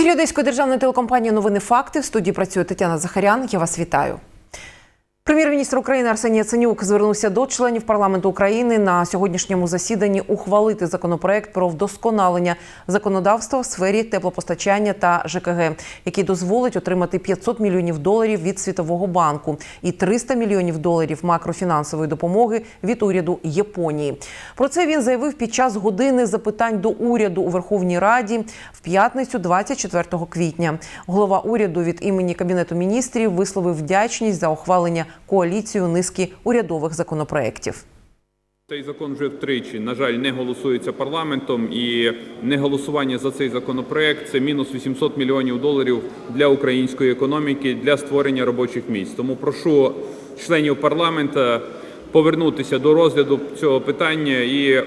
Ефірі Одеської державної телекомпанії Новини Факти в студії працює Тетяна Захарян. Я вас вітаю. Прем'єр-міністр України Арсеній Яценюк звернувся до членів парламенту України на сьогоднішньому засіданні ухвалити законопроект про вдосконалення законодавства в сфері теплопостачання та ЖКГ, який дозволить отримати 500 мільйонів доларів від Світового банку і 300 мільйонів доларів макрофінансової допомоги від уряду Японії. Про це він заявив під час години запитань до уряду у Верховній Раді в п'ятницю, 24 квітня. Голова уряду від імені кабінету міністрів висловив вдячність за ухвалення коаліцію низки урядових законопроєктів. Цей закон вже втричі, на жаль, не голосується парламентом, і неголосування за цей законопроект це мінус 800 мільйонів доларів для української економіки для створення робочих місць. Тому прошу членів парламента повернутися до розгляду цього питання і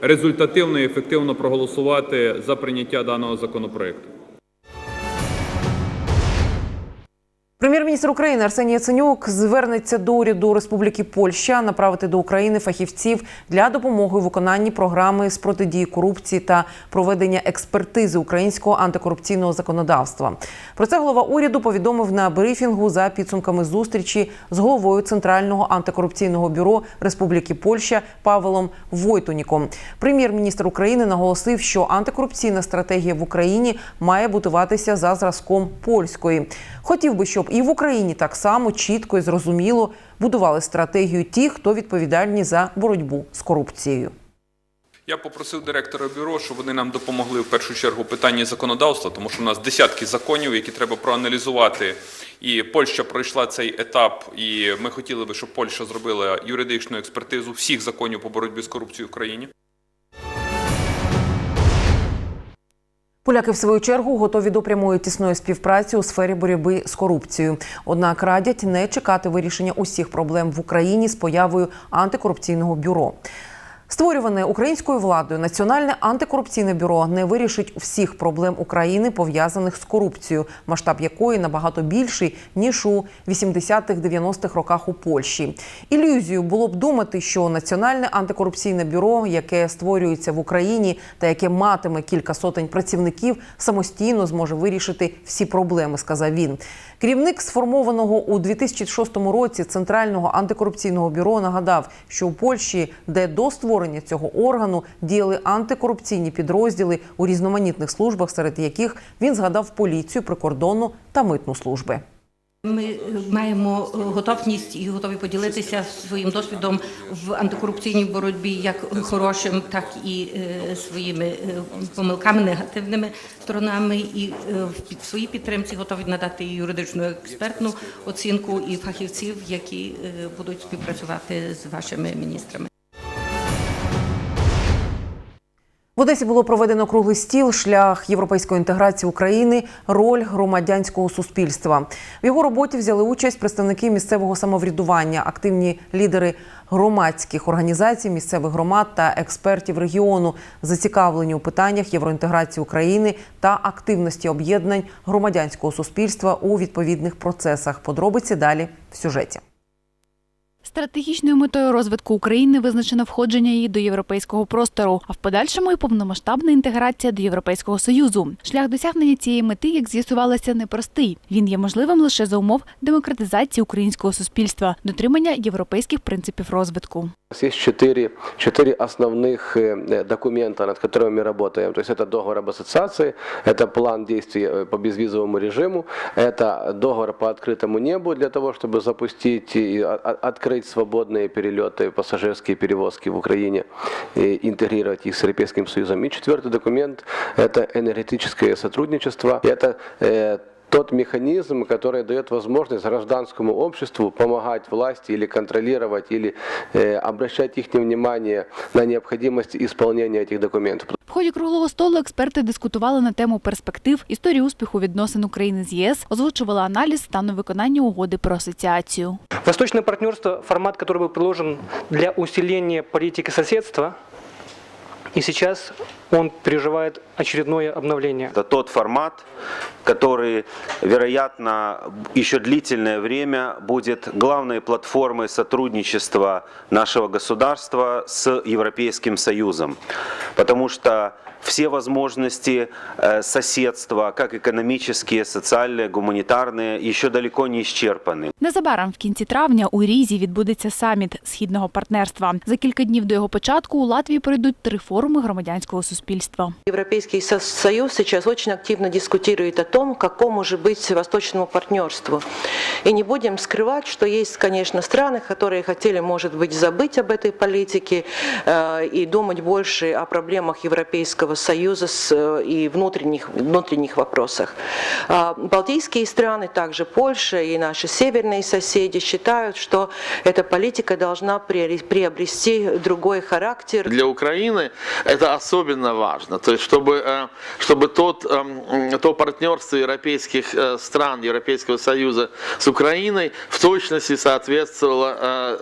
результативно і ефективно проголосувати за прийняття даного законопроекту. Прем'єр-міністр України Арсеній Яценюк звернеться до уряду Республіки Польща направити до України фахівців для допомоги у виконанні програми з протидії корупції та проведення експертизи українського антикорупційного законодавства. Про це голова уряду повідомив на брифінгу за підсумками зустрічі з головою Центрального антикорупційного бюро Республіки Польща Павелом Войтуніком. Прем'єр-міністр України наголосив, що антикорупційна стратегія в Україні має будуватися за зразком польської. Хотів би, щоб і в Україні так само чітко і зрозуміло будували стратегію ті, хто відповідальні за боротьбу з корупцією. Я попросив директора бюро, щоб вони нам допомогли в першу чергу питанні законодавства, тому що в нас десятки законів, які треба проаналізувати. І Польща пройшла цей етап, і ми хотіли би, щоб Польща зробила юридичну експертизу всіх законів по боротьбі з корупцією в країні. Поляки, в свою чергу, готові до прямої тісної співпраці у сфері боротьби з корупцією. Однак радять не чекати вирішення усіх проблем в Україні з появою антикорупційного бюро. Створюване українською владою Національне антикорупційне бюро не вирішить всіх проблем України, пов'язаних з корупцією, масштаб якої набагато більший ніж у 80-х-90-х роках у Польщі. Ілюзію було б думати, що Національне антикорупційне бюро, яке створюється в Україні та яке матиме кілька сотень працівників, самостійно зможе вирішити всі проблеми, сказав він. Керівник сформованого у 2006 році Центрального антикорупційного бюро нагадав, що у Польщі, де до створення цього органу діяли антикорупційні підрозділи у різноманітних службах, серед яких він згадав поліцію, прикордонну та митну служби. Ми маємо готовність і готові поділитися своїм досвідом в антикорупційній боротьбі, як хорошим, так і е, своїми е, помилками, негативними сторонами. І е, в своїй підтримці готові надати юридичну експертну оцінку і фахівців, які будуть співпрацювати з вашими міністрами. В Одесі було проведено круглий стіл шлях європейської інтеграції України, роль громадянського суспільства. В його роботі взяли участь представники місцевого самоврядування, активні лідери громадських організацій, місцевих громад та експертів регіону, зацікавлені у питаннях євроінтеграції України та активності об'єднань громадянського суспільства у відповідних процесах. Подробиці далі в сюжеті. Стратегічною метою розвитку України визначено входження її до європейського простору, а в подальшому і повномасштабна інтеграція до Європейського союзу. Шлях досягнення цієї мети, як з'ясувалося, непростий. Він є можливим лише за умов демократизації українського суспільства, дотримання європейських принципів розвитку. У нас есть четыре, четыре основных э, документа, над которыми мы работаем. То есть это договор об ассоциации, это план действий э, по безвизовому режиму, это договор по открытому небу для того, чтобы запустить и о- о- открыть свободные перелеты, пассажирские перевозки в Украине, и интегрировать их с Европейским Союзом. И четвертый документ – это энергетическое сотрудничество. Это э, тот механизм, который дает возможность гражданскому обществу помогать власти или контролировать, или э, обращать их внимание на необходимость исполнения этих документов. В ході круглого столу експерти дискутували на тему перспектив, історії успіху відносин України з ЄС, озвучували аналіз стану виконання угоди про асоціацію. Восточное партнерство – формат, который был предложен для усиления политики соседства, и сейчас он переживает очередное обновление. Это тот формат, который, вероятно, еще длительное время будет главной платформой сотрудничества нашего государства с Европейским Союзом. потому что все возможности э, соседства, как экономические, социальные, гуманитарные, еще далеко не исчерпаны. Незабаром в кінці травня у Різі відбудеться саміт східного партнерства. За кілька днів до його початку у Латвії пройдуть три форуми громадянського суспільства. Европейский Со- Союз сейчас очень активно дискутирует о том, какому же быть восточному партнерству. И не будем скрывать, что есть, конечно, страны, которые хотели, может быть, забыть об этой политике э, и думать больше о проблемах Европейского Союза с, э, и внутренних, внутренних вопросах. А Балтийские страны, также Польша и наши северные соседи считают, что эта политика должна приобрести другой характер, Для Украины это особенно важно, то есть чтобы, э, чтобы тот, эм, то партнерство европейских э, стран, Европейского Союза с Украиной в точности соответствовало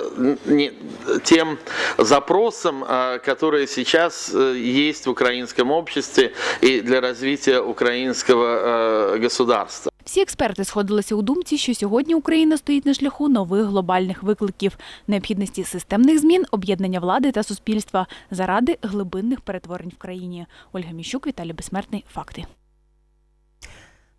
тем запросам, которые сейчас есть в украинском обществе и для развития украинского э, государства. Всі експерти сходилися у думці, що сьогодні Україна стоїть на шляху нових глобальних викликів, необхідності системних змін, об'єднання влади та суспільства заради глибинних перетворень в країні. Ольга Міщук, Віталій Безсмертний. Факти.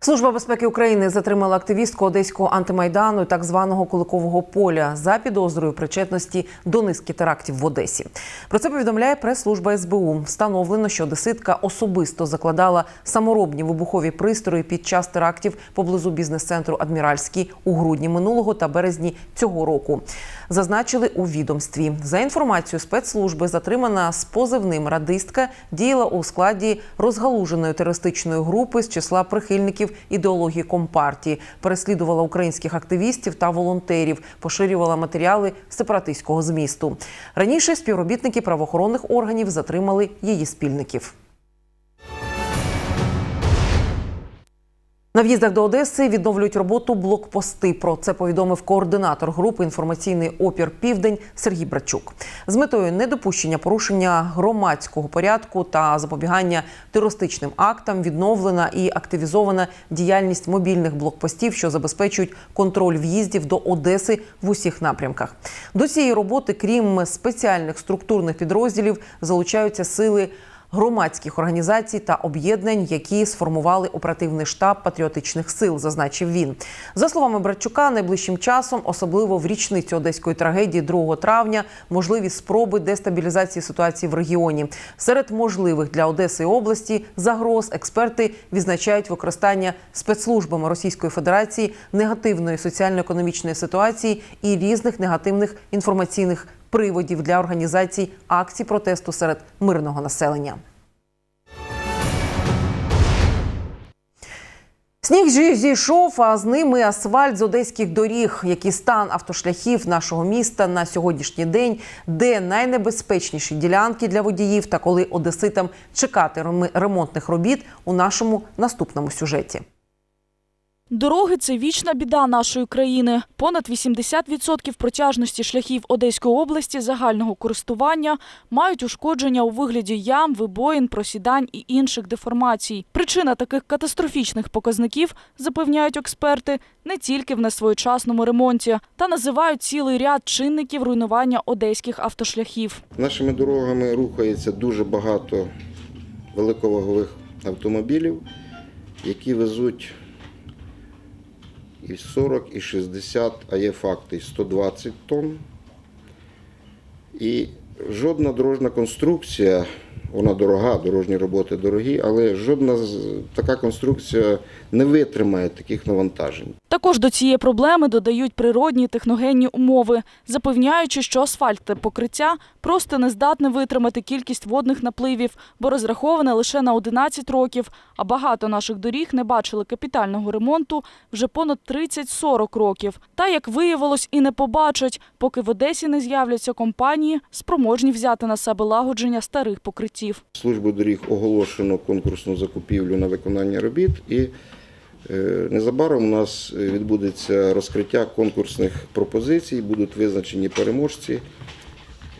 Служба безпеки України затримала активістку одеського антимайдану так званого Куликового поля за підозрою причетності до низки терактів в Одесі. Про це повідомляє прес-служба СБУ. Встановлено, що одеситка особисто закладала саморобні вибухові пристрої під час терактів поблизу бізнес-центру Адміральський у грудні минулого та березні цього року. Зазначили у відомстві. За інформацією спецслужби, затримана з позивним радистка діяла у складі розгалуженої терористичної групи з числа прихильників ідеології компартії, переслідувала українських активістів та волонтерів, поширювала матеріали сепаратистського змісту. Раніше співробітники правоохоронних органів затримали її спільників. На в'їздах до Одеси відновлюють роботу блокпости. Про це повідомив координатор групи інформаційний опір Південь Сергій Брачук. З метою недопущення порушення громадського порядку та запобігання терористичним актам відновлена і активізована діяльність мобільних блокпостів, що забезпечують контроль в'їздів до Одеси в усіх напрямках. До цієї роботи, крім спеціальних структурних підрозділів, залучаються сили громадських організацій та об'єднань, які сформували оперативний штаб патріотичних сил, зазначив він. За словами Братчука, найближчим часом, особливо в річницю одеської трагедії 2 травня, можливі спроби дестабілізації ситуації в регіоні. Серед можливих для Одеси і області загроз експерти відзначають використання спецслужбами Російської Федерації негативної соціально-економічної ситуації і різних негативних інформаційних приводів для організацій акцій протесту серед мирного населення. Сніг зі- зійшов, а з ними асфальт з одеських доріг, який стан автошляхів нашого міста на сьогоднішній день, де найнебезпечніші ділянки для водіїв та коли одеситам чекати ремонтних робіт у нашому наступному сюжеті. Дороги це вічна біда нашої країни. Понад 80% протяжності шляхів Одеської області загального користування мають ушкодження у вигляді ям, вибоїн, просідань і інших деформацій. Причина таких катастрофічних показників, запевняють експерти, не тільки в несвоєчасному ремонті, та називають цілий ряд чинників руйнування одеських автошляхів. Нашими дорогами рухається дуже багато великовагових автомобілів, які везуть і 40, і 60, а є факти, і 120 тонн. І жодна дорожна конструкція, вона дорога, дорожні роботи дорогі, але жодна така конструкція не витримає таких навантажень. Також до цієї проблеми додають природні техногенні умови, запевняючи, що асфальт та покриття просто не здатне витримати кількість водних напливів, бо розраховане лише на 11 років. А багато наших доріг не бачили капітального ремонту вже понад 30-40 років. Та як виявилось, і не побачать, поки в Одесі не з'являться компанії, спроможні взяти на себе лагодження старих покриттів. Службою доріг оголошено конкурсну закупівлю на виконання робіт і е, незабаром у нас відбудеться розкриття конкурсних пропозицій, будуть визначені переможці,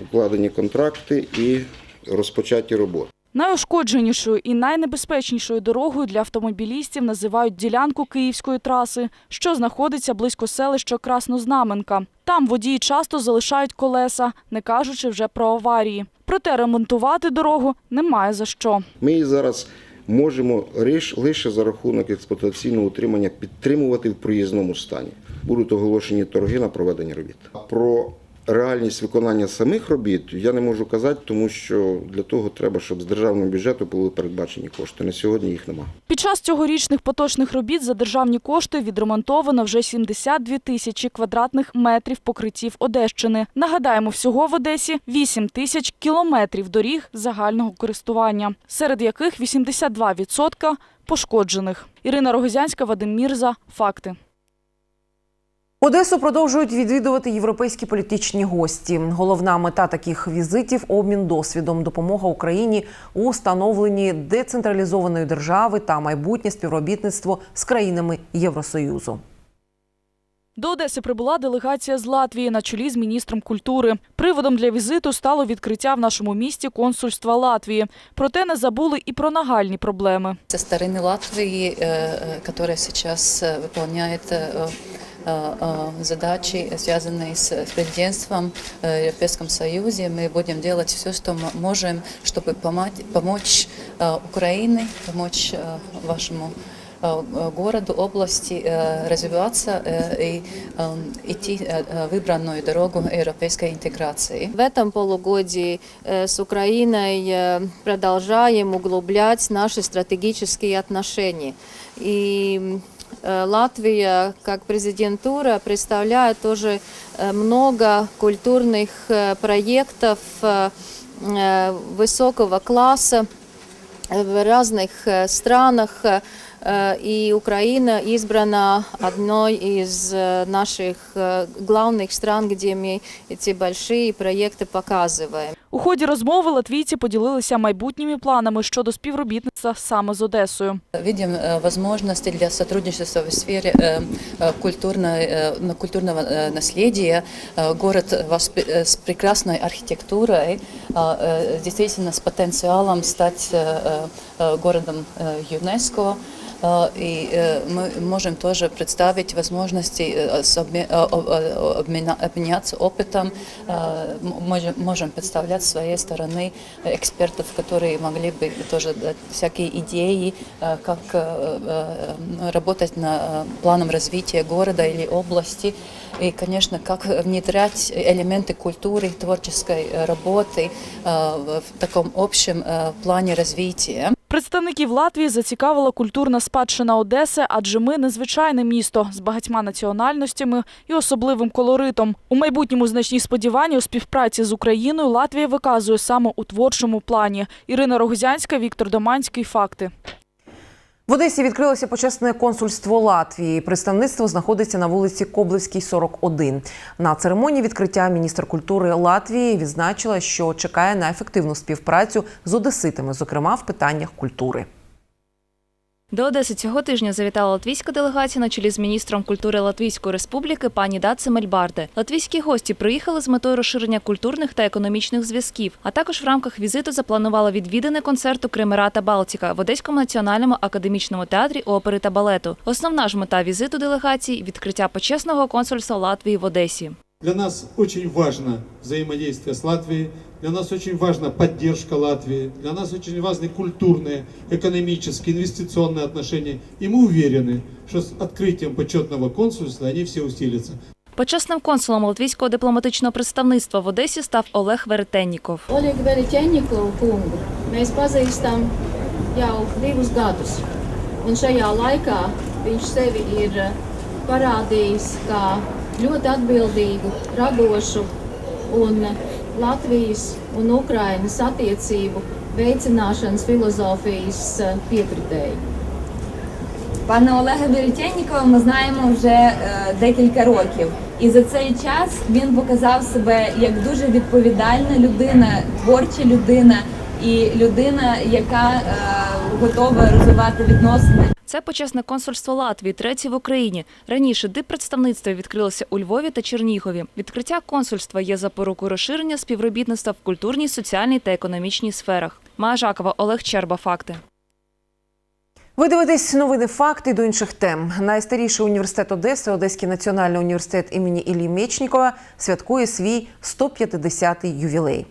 укладені контракти і розпочаті роботи. Найушкодженішою і найнебезпечнішою дорогою для автомобілістів називають ділянку Київської траси, що знаходиться близько селища Краснознаменка. Там водії часто залишають колеса, не кажучи вже про аварії. Проте ремонтувати дорогу немає за що. Ми її зараз можемо лише за рахунок експлуатаційного утримання підтримувати в проїзному стані. Будуть оголошені торги на проведення робіт. Про реальність виконання самих робіт я не можу казати, тому що для того треба, щоб з державного бюджету були передбачені кошти. На сьогодні їх немає. Під час цьогорічних поточних робіт за державні кошти відремонтовано вже 72 тисячі квадратних метрів покриттів Одещини. Нагадаємо, всього в Одесі 8 тисяч кілометрів доріг загального користування, серед яких 82% пошкоджених. Ірина Рогозянська, Вадим Мірза. Факти. Одесу продовжують відвідувати європейські політичні гості. Головна мета таких візитів обмін досвідом, допомога Україні у становленні децентралізованої держави та майбутнє співробітництво з країнами Євросоюзу. До Одеси прибула делегація з Латвії на чолі з міністром культури. Приводом для візиту стало відкриття в нашому місті консульства Латвії. Проте не забули і про нагальні проблеми. Со стороны Латвии, э, э, которая сейчас э, выполняет э, э, э, задачи, связанные с с президентством э, в Европейском Союзе, мы будем делать все, что м- можем, чтобы помать- помочь э, Украине, помочь э, вашему э, э, городу, области э, развиваться э, и э, идти э, э, выбранную дорогу европейской интеграции. В этом полугодии э, с Украиной э, продолжаем углублять наши стратегические отношения. И э, Латвия как президентура представляет тоже э, много культурных э, проектов э, э, высокого класса э, в разных э, странах. э, И Украина избрана одной из э, наших э, главных стран, где мы эти большие проекты показываем. У ході розмови латвійці поділилися майбутніми планами щодо співробітництва саме з Одесою. Видим э, возможности для сотрудничества в сфере э, э, культурной, э, на- культурного э, наследия. Э, Город воспе- э, с прекрасной архитектурой, э, э, действительно с потенциалом стать э, э, городом э, ЮНЕСКО. Э, И э, мы можем тоже представить возможности э, с обме- э, о- о- обмена- обменяться опытом, Э, м- можем, можем представлять с своей стороны экспертов, которые могли бы тоже дать всякие идеи, э, как э, э, работать над планом развития города или области. И, конечно, как внедрять элементы культуры, творческой э, работы э, в в таком общем э, плане развития. Представників Латвії зацікавила культурна спадщина Одеси, адже ми незвичайне місто з багатьма національностями і особливим колоритом. У майбутньому значні сподівання у співпраці з Україною Латвія виказує саме у творчому плані. Ірина Рогозянська, Віктор Доманський. Факти. В Одесі відкрилося почесне консульство Латвії. Представництво знаходиться на вулиці Коблевській, 41. На церемонії відкриття міністр культури Латвії відзначила, що чекає на ефективну співпрацю з одеситами, зокрема в питаннях культури. До Одеси цього тижня завітала латвійська делегація на чолі з міністром культури Латвійської республіки пані Даце Мельбарде. Латвійські гості приїхали з метою розширення культурних та економічних зв'язків. А також в рамках візиту запланували відвідини концерту Кремера та Балтіка в Одеському національному академічному театрі опери та балету. Основна ж мета візиту делегації відкриття почесного консульства Латвії в Одесі. Для нас очень важно взаимодействие с Латвией, для нас очень важна поддержка Латвии, для нас очень важны культурные, экономические, инвестиционные отношения. И мы уверены, что с открытием почетного консульства они все усилятся. Почесним консулом латвійського дипломатичного представництва в Одесі став Олег Веретенніков. Oļegu Vereķeņiku kungu mēs pazīstam jau divus gadus. Un šajā laikā viņš sevi ir eh, parādījis kā ļoti atbildīgu, radošu un Latvijas un Ukrainas attiecību veicināšanas filozofijas eh, piekritēju. Пана Олега Веретєннікова ми знаємо вже е, декілька років, і за цей час він показав себе як дуже відповідальна людина, творча людина і людина, яка е, готова розвивати відносини. Це почесне консульство Латвії, третє в Україні. Раніше диппредставництва відкрилося у Львові та Чернігові. Відкриття консульства є запорукою розширення співробітництва в культурній, соціальній та економічній сферах. Мая Жакова, Олег Черба. Факти. Ви дивитесь новини факти до інших тем. Найстаріший університет Одеси, Одеський національний університет імені Іллі Мечнікова, святкує свій 150-й ювілей.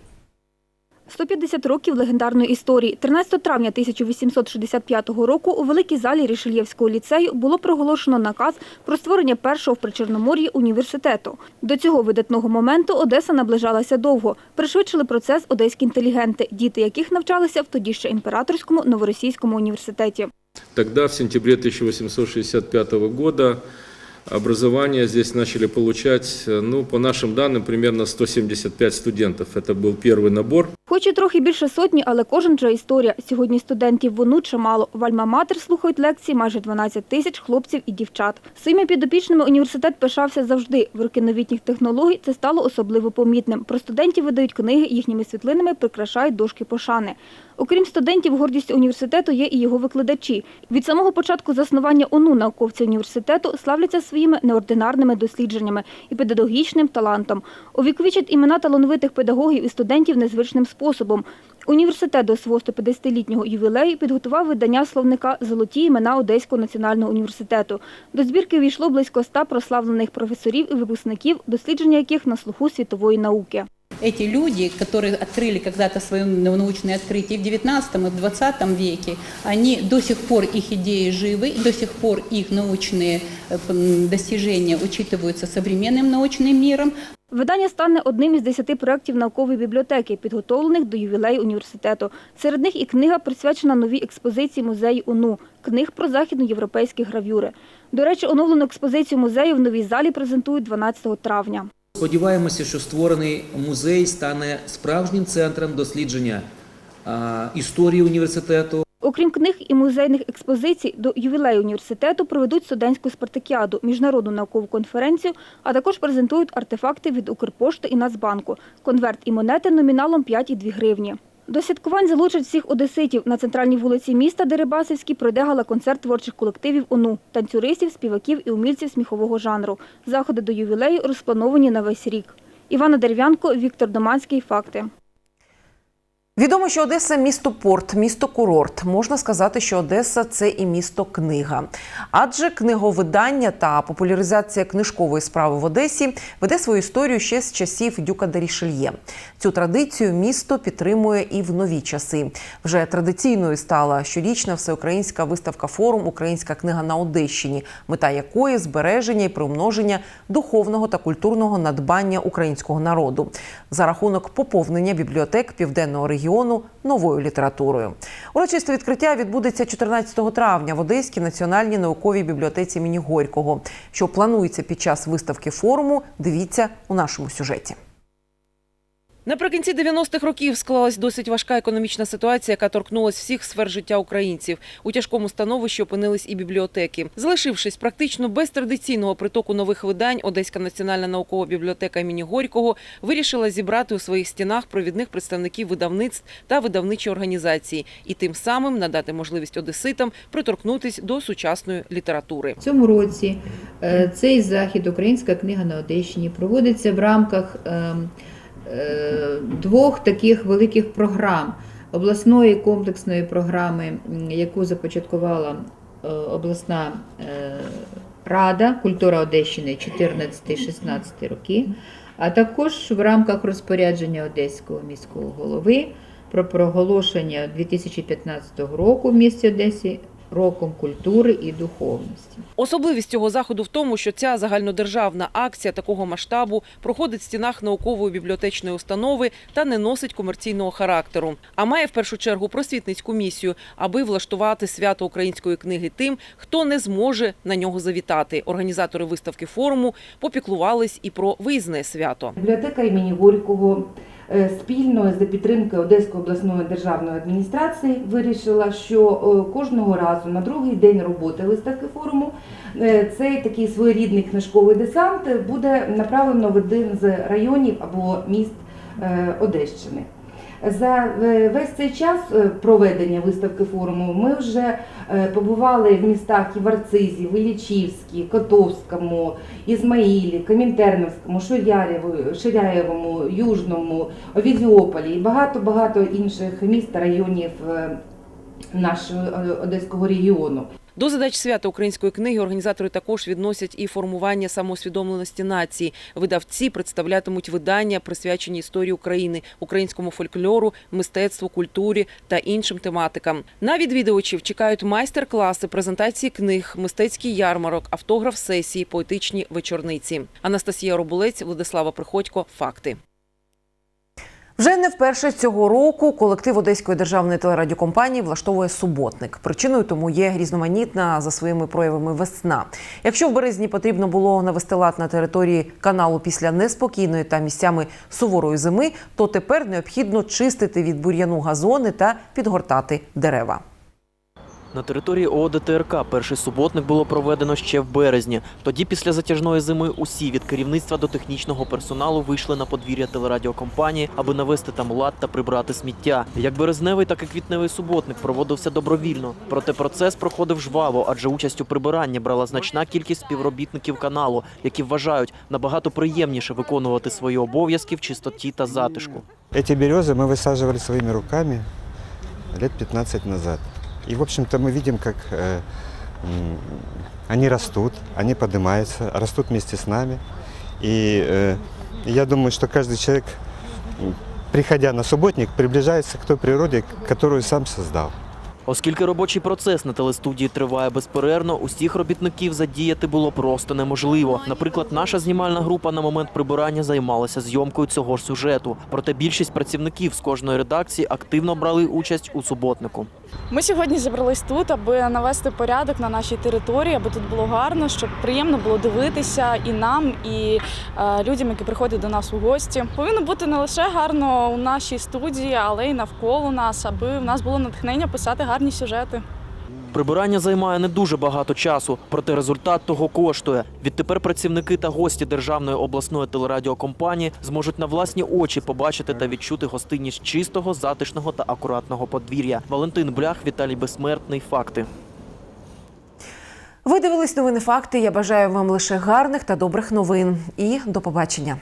150 років легендарної історії. 13 травня 1865 року у великій залі Рішельєвського ліцею було проголошено наказ про створення першого в Причорномор'ї університету. До цього видатного моменту Одеса наближалася довго. Пришвидшили процес одеські інтелігенти, діти яких навчалися в тоді ще імператорському новоросійському університеті. Тогда, в сентябре 1865 года, образование здесь начали получать, ну, по нашим данным, примерно 175 студентов. Это был первый набор. Хоч і трохи більше сотні, але кожен же історія. Сьогодні студентів вону чимало. В Альма-Матер слухають лекції майже 12 тисяч хлопців і дівчат. Своїми підопічними університет пишався завжди. В роки новітніх технологій це стало особливо помітним. Про студентів видають книги, їхніми світлинами прикрашають дошки пошани. Окрім студентів, гордістю університету є і його викладачі. Від самого початку заснування ОНУ науковці університету славляться своїми неординарними дослідженнями і педагогічним талантом. Увіковічать імена талановитих педагогів і студентів незвичним способом. Університет до свого 150-літнього ювілею підготував видання словника Золоті імена Одеського національного університету. До збірки увійшло близько ста прославлених професорів і випускників, дослідження яких на слуху світової науки Эти люди, которые открыли когда-то свои научные открытия в 19 и в 20 веке, они до сих пор их идеи живы, и до сих пор их научные э, м, достижения учитываются современным научным миром. Видання стане одним із десяти проєктів наукової бібліотеки, підготовлених до ювілею університету. Серед них і книга присвячена новій експозиції музею УНУ – книг про західноєвропейські гравюри. До речі, оновлену експозицію музею в новій залі презентують 12 травня. Сподіваємося, що створений музей стане справжнім центром дослідження історії університету, Окрім книг і музейних експозицій, до ювілею університету проведуть студентську спартакіаду, міжнародну наукову конференцію, а також презентують артефакти від Укрпошти і Нацбанку, конверт і монети номіналом 5,2 гривні. До святкувань залучать всіх одеситів. На центральній вулиці міста Дерибасівській пройде гала-концерт творчих колективів ОНУ, танцюристів, співаків і умільців сміхового жанру. Заходи до ювілею розплановані на весь рік. Івана Дерев'янко, Віктор Доманський. Факти. Відомо, що Одеса місто порт, місто курорт. Можна сказати, що Одеса це і місто книга. Адже книговидання та популяризація книжкової справи в Одесі веде свою історію ще з часів Дюка де Рішельє. Цю традицію місто підтримує і в нові часи. Вже традиційною стала щорічна всеукраїнська виставка форум Українська книга на Одещині, мета якої збереження і примноження духовного та культурного надбання українського народу за рахунок поповнення бібліотек південного регіону новою літературою. Урочисте відкриття відбудеться 14 травня в Одеській національній науковій бібліотеці імені Горького. Що планується під час виставки форуму, дивіться у нашому сюжеті. Наприкінці 90-х років склалась досить важка економічна ситуація, яка торкнулась всіх сфер життя українців. У тяжкому становищі опинились і бібліотеки. Залишившись практично без традиційного притоку нових видань, Одеська національна наукова бібліотека імені Горького вирішила зібрати у своїх стінах провідних представників видавництв та видавничі організації і тим самим надати можливість одеситам приторкнутись до сучасної літератури. В цьому році е, цей захід Українська книга на Одещині проводиться в рамках ем, двох таких великих програм. Обласної комплексної програми, яку започаткувала е, обласна е, рада культура Одещини 14-16 роки, а також в рамках розпорядження Одеського міського голови про проголошення 2015 року в місті Одесі роком культури і духовності. Особливість цього заходу в тому, що ця загальнодержавна акція такого масштабу проходить в стінах наукової бібліотечної установи та не носить комерційного характеру, а має в першу чергу просвітницьку місію, аби влаштувати свято української книги тим, хто не зможе на нього завітати. Організатори виставки форуму попіклувались і про виїзне свято. Бібліотека імені Горького спільно за підтримки Одеської обласної державної адміністрації вирішила, що е, кожного разу на другий день роботи виставки форуму е, цей такий своєрідний книжковий десант буде направлено в один з районів або міст е, Одещини. За е, весь цей час е, проведення виставки форуму ми вже е, побували в містах і Варцизі, Арцизі, Котовському, Ізмаїлі, Комінтерновському, Ширяєвому, Южному, Овідіополі і багато-багато інших міст та районів нашого е, Одеського регіону. До задач свята української книги організатори також відносять і формування самоусвідомленості нації. Видавці представлятимуть видання, присвячені історії України, українському фольклору, мистецтву, культурі та іншим тематикам. На відвідувачів чекають майстер-класи, презентації книг, мистецький ярмарок, автограф сесії, поетичні вечорниці. Анастасія Робулець, Владислава Приходько. Факти. Вже не вперше цього року колектив Одеської державної телерадіокомпанії влаштовує суботник. Причиною тому є різноманітна за своїми проявами весна. Якщо в березні потрібно було навести лад на території каналу після неспокійної та місцями суворої зими, то тепер необхідно чистити від бур'яну газони та підгортати дерева. На території ООДТРК перший суботник було проведено ще в березні. Тоді, після затяжної зими, усі від керівництва до технічного персоналу вийшли на подвір'я телерадіокомпанії, аби навести там лад та прибрати сміття. Як березневий, так і квітневий суботник проводився добровільно. Проте процес проходив жваво, адже участь у прибиранні брала значна кількість співробітників каналу, які вважають набагато приємніше виконувати свої обов'язки в чистоті та затишку. Эти березы мы высаживали своими руками лет 15 назад. И, в общем-то, мы видим, как э, м, они растут, они поднимаются, растут вместе с нами. И э, я думаю, что каждый человек, м, приходя на субботник, приближается к той природе, которую сам создал. Оскільки робочий процес на телестудії триває безперервно, усіх робітників задіяти було просто неможливо. Наприклад, наша знімальна група на момент прибирання займалася зйомкою цього ж сюжету. Проте більшість працівників з кожної редакції активно брали участь у суботнику. Ми сьогодні зібрались тут, аби навести порядок на нашій території, аби тут було гарно, щоб приємно було дивитися і нам, і е, людям, які приходять до нас у гості. Повинно бути не лише гарно у нашій студії, але й навколо нас, аби в нас було натхнення писати гарні сюжети. Прибирання займає не дуже багато часу, проте результат того коштує. Відтепер працівники та гості державної обласної телерадіокомпанії зможуть на власні очі побачити та відчути гостинність чистого, затишного та акуратного подвір'я. Валентин Блях, Віталій Безсмертний. Факти. Ви дивились новини факти. Я бажаю вам лише гарних та добрих новин. І до побачення.